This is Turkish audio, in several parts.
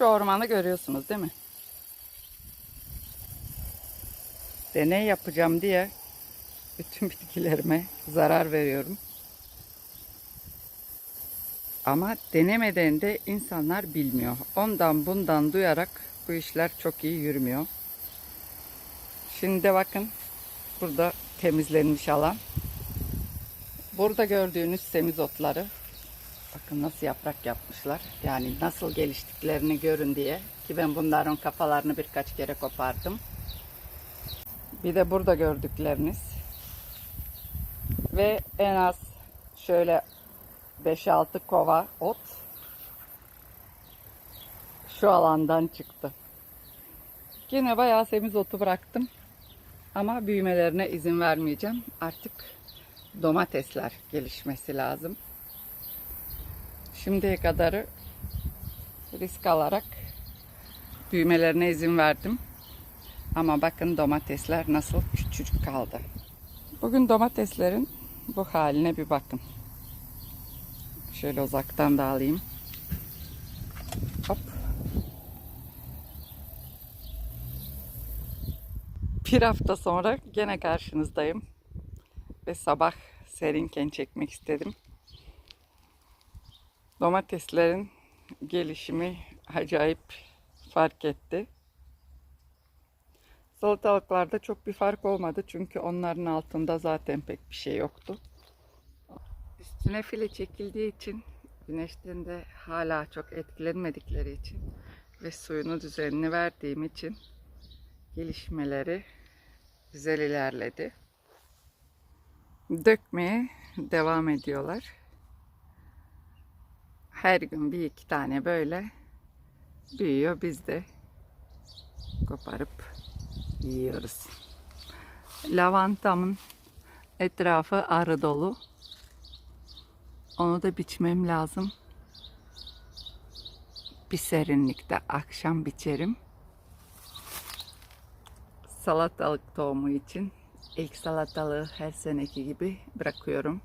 Şu ormanı görüyorsunuz değil mi? Deney yapacağım diye bütün bitkilerime zarar veriyorum. Ama denemeden de insanlar bilmiyor. Ondan bundan duyarak bu işler çok iyi yürümüyor. Şimdi de bakın burada temizlenmiş alan. Burada gördüğünüz semizotları bakın nasıl yaprak yapmışlar. Yani nasıl geliştiklerini görün diye ki ben bunların kafalarını birkaç kere kopardım. Bir de burada gördükleriniz. Ve en az şöyle 5-6 kova ot şu alandan çıktı. Yine bayağı semizotu bıraktım. Ama büyümelerine izin vermeyeceğim. Artık domatesler gelişmesi lazım. Şimdiye kadarı risk alarak büyümelerine izin verdim. Ama bakın domatesler nasıl küçücük kaldı. Bugün domateslerin bu haline bir bakın. Şöyle uzaktan da alayım. Hop. Bir hafta sonra gene karşınızdayım. Ve sabah serinken çekmek istedim. Domateslerin gelişimi acayip fark etti. Salatalıklarda çok bir fark olmadı çünkü onların altında zaten pek bir şey yoktu. Üstüne file çekildiği için güneşten de hala çok etkilenmedikleri için ve suyunu düzenli verdiğim için gelişmeleri güzel ilerledi. Dökmeye devam ediyorlar. Her gün bir iki tane böyle büyüyor. Biz de koparıp yiyoruz. Lavantamın etrafı arı dolu. Onu da biçmem lazım. Bir serinlikte akşam biçerim. Salatalık tohumu için ilk salatalığı her seneki gibi bırakıyorum.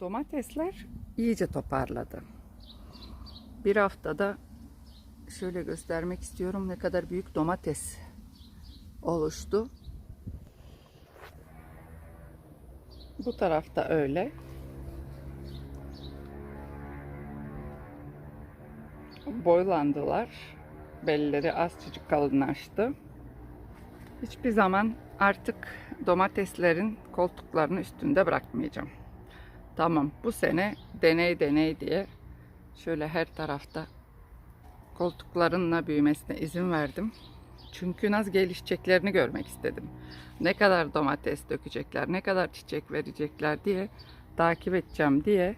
Domatesler iyice toparladı. Bir haftada şöyle göstermek istiyorum ne kadar büyük domates oluştu. Bu tarafta öyle. Boylandılar. Belleri azıcık kalınlaştı. Hiçbir zaman artık domateslerin koltuklarını üstünde bırakmayacağım. Tamam bu sene deney deney diye şöyle her tarafta koltuklarınla büyümesine izin verdim. Çünkü nasıl gelişeceklerini görmek istedim. Ne kadar domates dökecekler, ne kadar çiçek verecekler diye takip edeceğim diye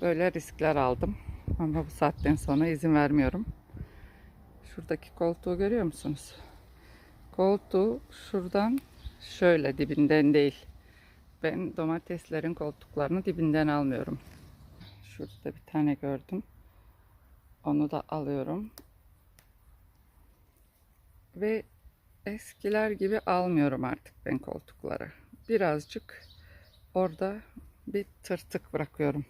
böyle riskler aldım. Ama bu saatten sonra izin vermiyorum. Şuradaki koltuğu görüyor musunuz? Koltuğu şuradan şöyle dibinden değil. Ben domateslerin koltuklarını dibinden almıyorum. Şurada bir tane gördüm. Onu da alıyorum. Ve eskiler gibi almıyorum artık ben koltukları. Birazcık orada bir tırtık bırakıyorum.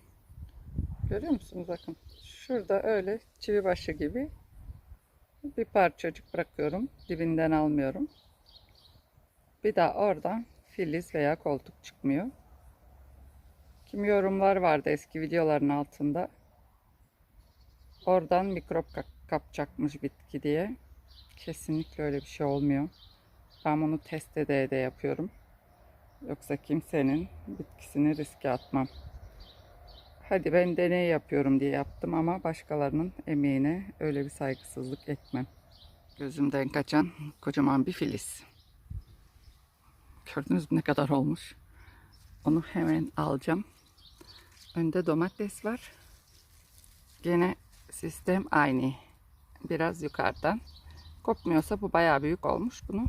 Görüyor musunuz bakın. Şurada öyle çivi başı gibi bir parçacık bırakıyorum. Dibinden almıyorum. Bir daha oradan filiz veya koltuk çıkmıyor. Kim yorumlar vardı eski videoların altında. Oradan mikrop kapacakmış bitki diye. Kesinlikle öyle bir şey olmuyor. Ben bunu test ede ede yapıyorum. Yoksa kimsenin bitkisini riske atmam. Hadi ben deney yapıyorum diye yaptım ama başkalarının emeğine öyle bir saygısızlık etmem. Gözümden kaçan kocaman bir filiz. Gördünüz mü ne kadar olmuş? Onu hemen alacağım. Önde domates var. Gene sistem aynı. Biraz yukarıdan. Kopmuyorsa bu bayağı büyük olmuş. Bunu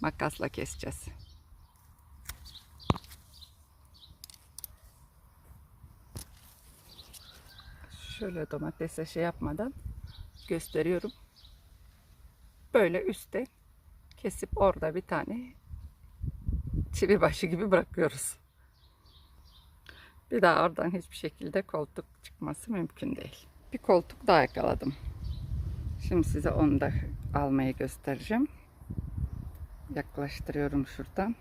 makasla keseceğiz. Şöyle domatese şey yapmadan gösteriyorum. Böyle üstte kesip orada bir tane çivi başı gibi bırakıyoruz. Bir daha oradan hiçbir şekilde koltuk çıkması mümkün değil. bir koltuk daha yakaladım. Şimdi size onu da almayı göstereceğim. Yaklaştırıyorum şuradan.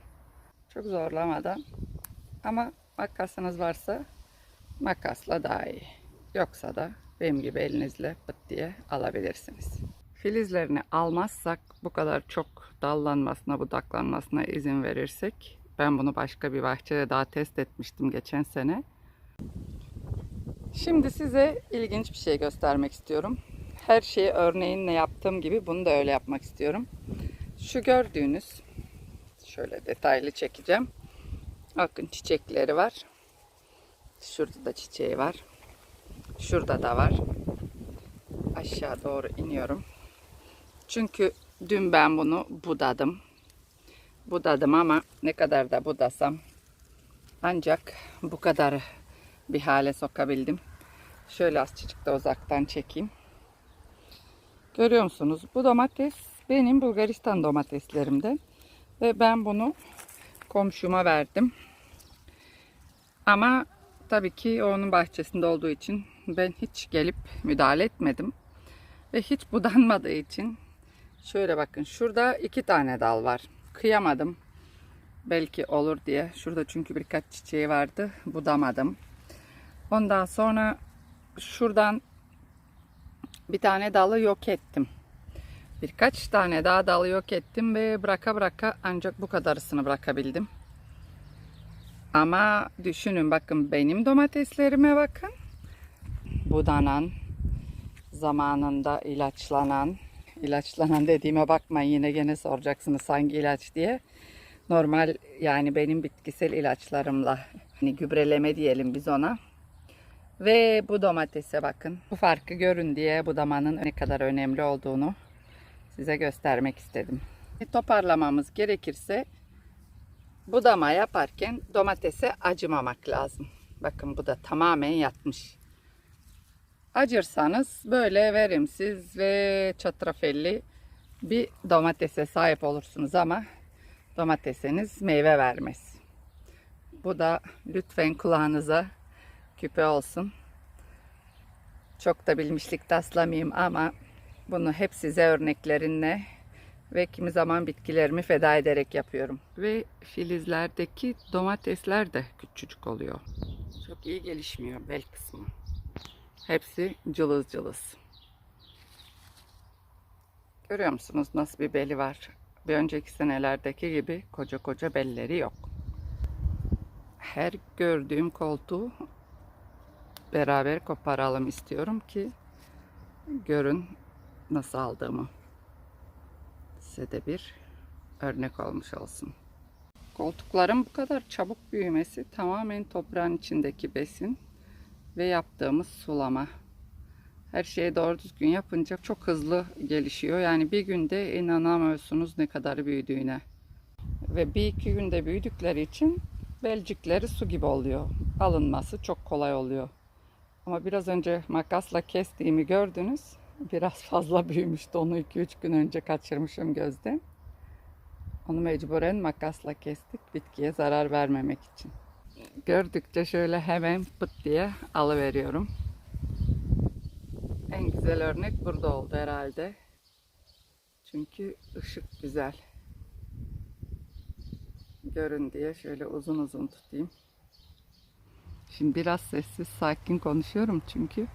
Çok zorlamadan. Ama makasınız varsa makasla daha iyi. Yoksa da benim gibi elinizle pıt diye alabilirsiniz. Filizlerini almazsak bu kadar çok dallanmasına, budaklanmasına izin verirsek ben bunu başka bir bahçede daha test etmiştim geçen sene. Şimdi size ilginç bir şey göstermek istiyorum. Her şeyi örneğinle yaptığım gibi bunu da öyle yapmak istiyorum. Şu gördüğünüz şöyle detaylı çekeceğim. Bakın çiçekleri var. Şurada da çiçeği var. Şurada da var. Aşağı doğru iniyorum. Çünkü dün ben bunu budadım. Budadım ama ne kadar da budasam ancak bu kadar bir hale sokabildim. Şöyle azıcık da uzaktan çekeyim. Görüyor musunuz? Bu domates benim Bulgaristan domateslerimde. Ve ben bunu komşuma verdim. Ama tabii ki onun bahçesinde olduğu için ben hiç gelip müdahale etmedim. Ve hiç budanmadığı için şöyle bakın şurada iki tane dal var. Kıyamadım. Belki olur diye. Şurada çünkü birkaç çiçeği vardı. Budamadım. Ondan sonra şuradan bir tane dalı yok ettim. Birkaç tane daha dalı yok ettim ve bıraka bıraka ancak bu kadarısını bırakabildim. Ama düşünün bakın benim domateslerime bakın. Budanan, zamanında ilaçlanan, ilaçlanan dediğime bakmayın yine gene soracaksınız hangi ilaç diye. Normal yani benim bitkisel ilaçlarımla hani gübreleme diyelim biz ona. Ve bu domatese bakın. Bu farkı görün diye budamanın ne kadar önemli olduğunu size göstermek istedim. Toparlamamız gerekirse budama yaparken domatese acımamak lazım. Bakın bu da tamamen yatmış. Acırsanız böyle verimsiz ve çatrafelli bir domatese sahip olursunuz ama domatesiniz meyve vermez. Bu da lütfen kulağınıza küpe olsun. Çok da bilmişlik taslamayayım ama bunu hep size örneklerinle ve kimi zaman bitkilerimi feda ederek yapıyorum. Ve filizlerdeki domatesler de küçücük oluyor. Çok iyi gelişmiyor bel kısmı. Hepsi cılız cılız. Görüyor musunuz nasıl bir beli var? Bir önceki senelerdeki gibi koca koca belleri yok. Her gördüğüm koltuğu beraber koparalım istiyorum ki görün nasıl aldığımı. Size de bir örnek olmuş olsun. Koltukların bu kadar çabuk büyümesi tamamen toprağın içindeki besin ve yaptığımız sulama. Her şeyi doğru düzgün yapınca çok hızlı gelişiyor. Yani bir günde inanamıyorsunuz ne kadar büyüdüğüne. Ve bir iki günde büyüdükleri için belcikleri su gibi oluyor. Alınması çok kolay oluyor. Ama biraz önce makasla kestiğimi gördünüz. Biraz fazla büyümüştü. Onu 2-3 gün önce kaçırmışım gözden. Onu mecburen makasla kestik bitkiye zarar vermemek için. Gördükçe şöyle hemen pıt diye alıveriyorum. En güzel örnek burada oldu herhalde. Çünkü ışık güzel. Görün diye şöyle uzun uzun tutayım. Şimdi biraz sessiz sakin konuşuyorum çünkü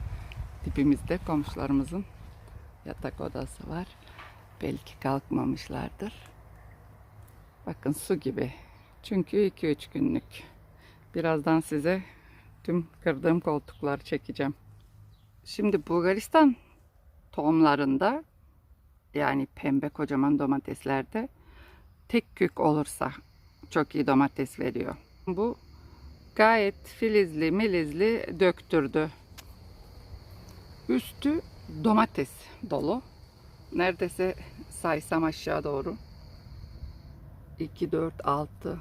dibimizde komşularımızın yatak odası var. Belki kalkmamışlardır. Bakın su gibi. Çünkü 2-3 günlük. Birazdan size tüm kırdığım koltukları çekeceğim. Şimdi Bulgaristan tohumlarında yani pembe kocaman domateslerde tek kök olursa çok iyi domates veriyor. Bu gayet filizli milizli döktürdü. Üstü domates dolu. Neredeyse saysam aşağı doğru. 2, 4, 6,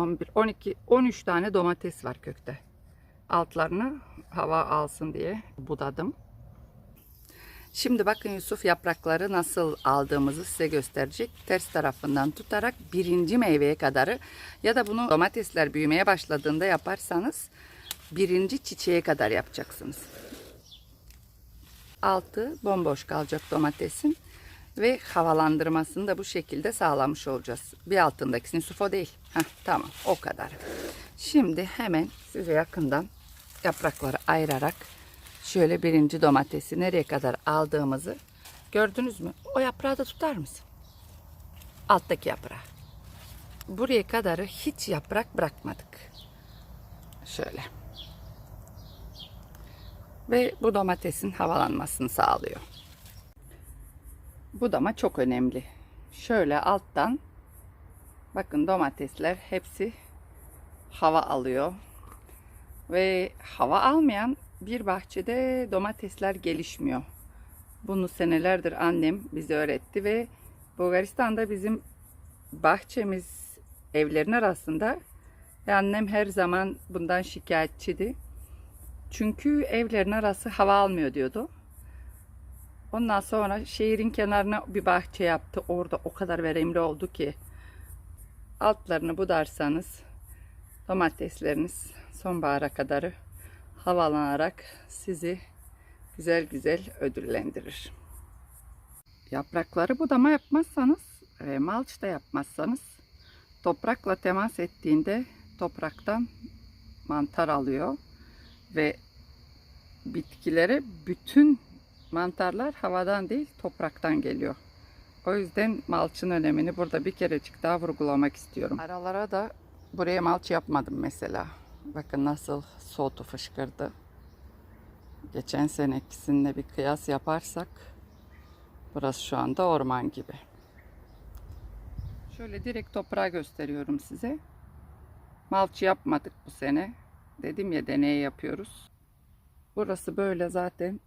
11, 12, 13 tane domates var kökte. Altlarını hava alsın diye budadım. Şimdi bakın Yusuf yaprakları nasıl aldığımızı size gösterecek. Ters tarafından tutarak birinci meyveye kadarı ya da bunu domatesler büyümeye başladığında yaparsanız birinci çiçeğe kadar yapacaksınız. altı bomboş kalacak domatesin. Ve havalandırmasını da bu şekilde sağlamış olacağız. Bir altındakisini sufo değil. Heh, tamam o kadar. Şimdi hemen size yakından yaprakları ayırarak şöyle birinci domatesi nereye kadar aldığımızı gördünüz mü? O yaprağı da tutar mısın? Alttaki yaprağı. Buraya kadarı hiç yaprak bırakmadık. Şöyle. Ve bu domatesin havalanmasını sağlıyor. Bu dama çok önemli. Şöyle alttan bakın domatesler hepsi hava alıyor. Ve hava almayan bir bahçede domatesler gelişmiyor. Bunu senelerdir annem bize öğretti ve Bulgaristan'da bizim bahçemiz evlerin arasında ve annem her zaman bundan şikayetçiydi. Çünkü evlerin arası hava almıyor diyordu. Ondan sonra şehrin kenarına bir bahçe yaptı. Orada o kadar verimli oldu ki altlarını budarsanız domatesleriniz sonbahara kadar havalanarak sizi güzel güzel ödüllendirir. Yaprakları budama yapmazsanız ve malç da yapmazsanız toprakla temas ettiğinde topraktan mantar alıyor ve bitkilere bütün mantarlar havadan değil topraktan geliyor. O yüzden malçın önemini burada bir kerecik daha vurgulamak istiyorum. Aralara da buraya malç yapmadım mesela. Bakın nasıl soğutu fışkırdı. Geçen senekisininle bir kıyas yaparsak burası şu anda orman gibi. Şöyle direkt toprağı gösteriyorum size. Malç yapmadık bu sene. Dedim ya deney yapıyoruz. Burası böyle zaten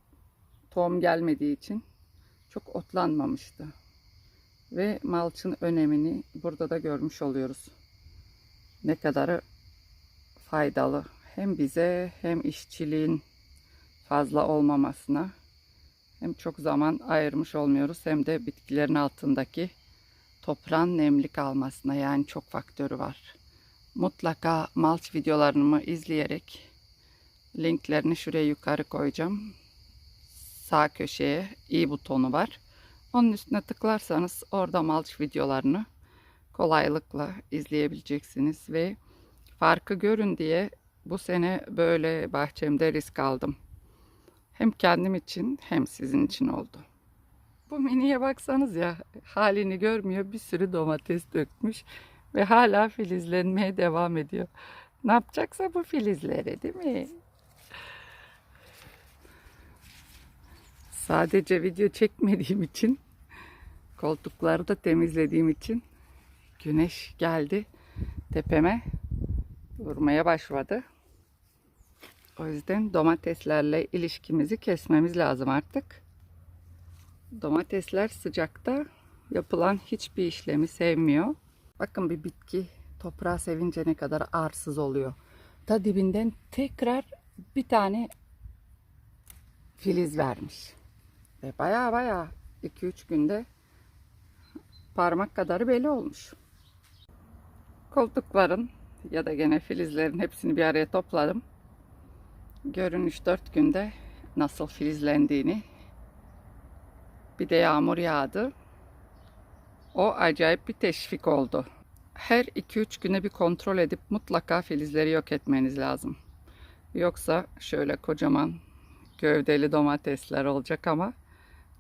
tohum gelmediği için çok otlanmamıştı. Ve malçın önemini burada da görmüş oluyoruz. Ne kadarı faydalı hem bize hem işçiliğin fazla olmamasına hem çok zaman ayırmış olmuyoruz hem de bitkilerin altındaki toprağın nemli kalmasına yani çok faktörü var. Mutlaka malç videolarımı izleyerek linklerini şuraya yukarı koyacağım. Sağ köşeye i butonu var. Onun üstüne tıklarsanız orada malç videolarını kolaylıkla izleyebileceksiniz ve farkı görün diye bu sene böyle bahçemde risk aldım. Hem kendim için hem sizin için oldu. Bu miniye baksanız ya halini görmüyor bir sürü domates dökmüş ve hala filizlenmeye devam ediyor. Ne yapacaksa bu filizleri değil mi? Sadece video çekmediğim için koltukları da temizlediğim için güneş geldi tepeme vurmaya başladı. O yüzden domateslerle ilişkimizi kesmemiz lazım artık. Domatesler sıcakta yapılan hiçbir işlemi sevmiyor. Bakın bir bitki toprağı sevince ne kadar arsız oluyor. Ta dibinden tekrar bir tane filiz vermiş. Ve baya baya 2-3 günde parmak kadarı belli olmuş. Koltukların ya da gene filizlerin hepsini bir araya topladım. Görün 3-4 günde nasıl filizlendiğini. Bir de yağmur yağdı. O acayip bir teşvik oldu. Her 2-3 güne bir kontrol edip mutlaka filizleri yok etmeniz lazım. Yoksa şöyle kocaman gövdeli domatesler olacak ama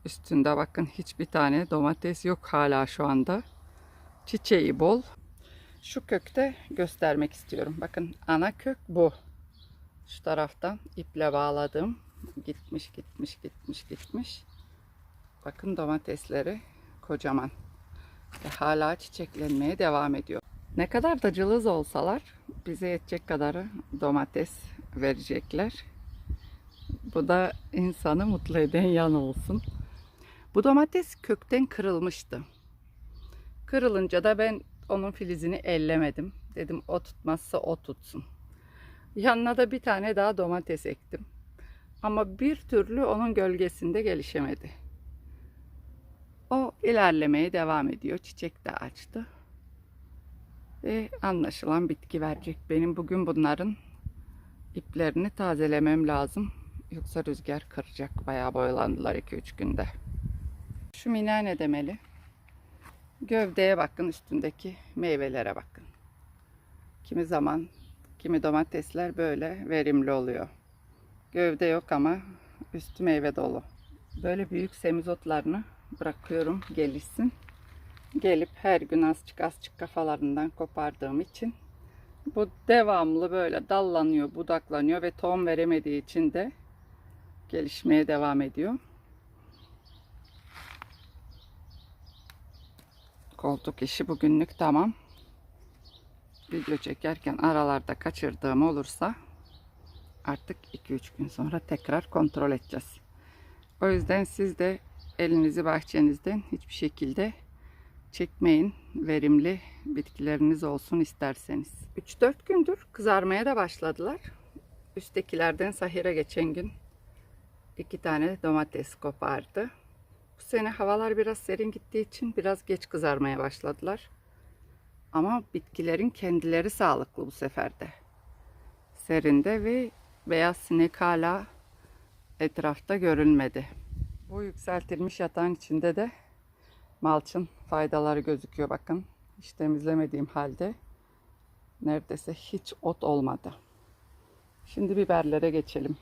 üstünde bakın hiçbir tane domates yok hala şu anda. Çiçeği bol. Şu kökte göstermek istiyorum. Bakın ana kök bu. Şu taraftan iple bağladım. Gitmiş gitmiş gitmiş gitmiş. Bakın domatesleri kocaman. Ve hala çiçeklenmeye devam ediyor. Ne kadar da cılız olsalar bize yetecek kadarı domates verecekler. Bu da insanı mutlu eden yan olsun. Bu domates kökten kırılmıştı. Kırılınca da ben onun filizini ellemedim. Dedim o tutmazsa o tutsun. Yanına da bir tane daha domates ektim. Ama bir türlü onun gölgesinde gelişemedi. O ilerlemeye devam ediyor. Çiçek de açtı. Ve anlaşılan bitki verecek. Benim bugün bunların iplerini tazelemem lazım. Yoksa rüzgar kıracak. Bayağı boylandılar 2-3 günde. Şu minane demeli. Gövdeye bakın, üstündeki meyvelere bakın. Kimi zaman kimi domatesler böyle verimli oluyor. Gövde yok ama üstü meyve dolu. Böyle büyük semizotlarını bırakıyorum gelişsin. Gelip her gün azıcık azıcık kafalarından kopardığım için bu devamlı böyle dallanıyor, budaklanıyor ve tohum veremediği için de gelişmeye devam ediyor. Koltuk işi bugünlük tamam. Video çekerken aralarda kaçırdığım olursa artık 2-3 gün sonra tekrar kontrol edeceğiz. O yüzden siz de elinizi bahçenizden hiçbir şekilde çekmeyin. Verimli bitkileriniz olsun isterseniz. 3-4 gündür kızarmaya da başladılar. Üsttekilerden Sahire geçen gün iki tane domates kopardı. Bu sene havalar biraz serin gittiği için biraz geç kızarmaya başladılar. Ama bitkilerin kendileri sağlıklı bu sefer de. Serinde ve beyaz sinek hala etrafta görülmedi. Bu yükseltilmiş yatağın içinde de malçın faydaları gözüküyor bakın. Hiç temizlemediğim halde neredeyse hiç ot olmadı. Şimdi biberlere geçelim.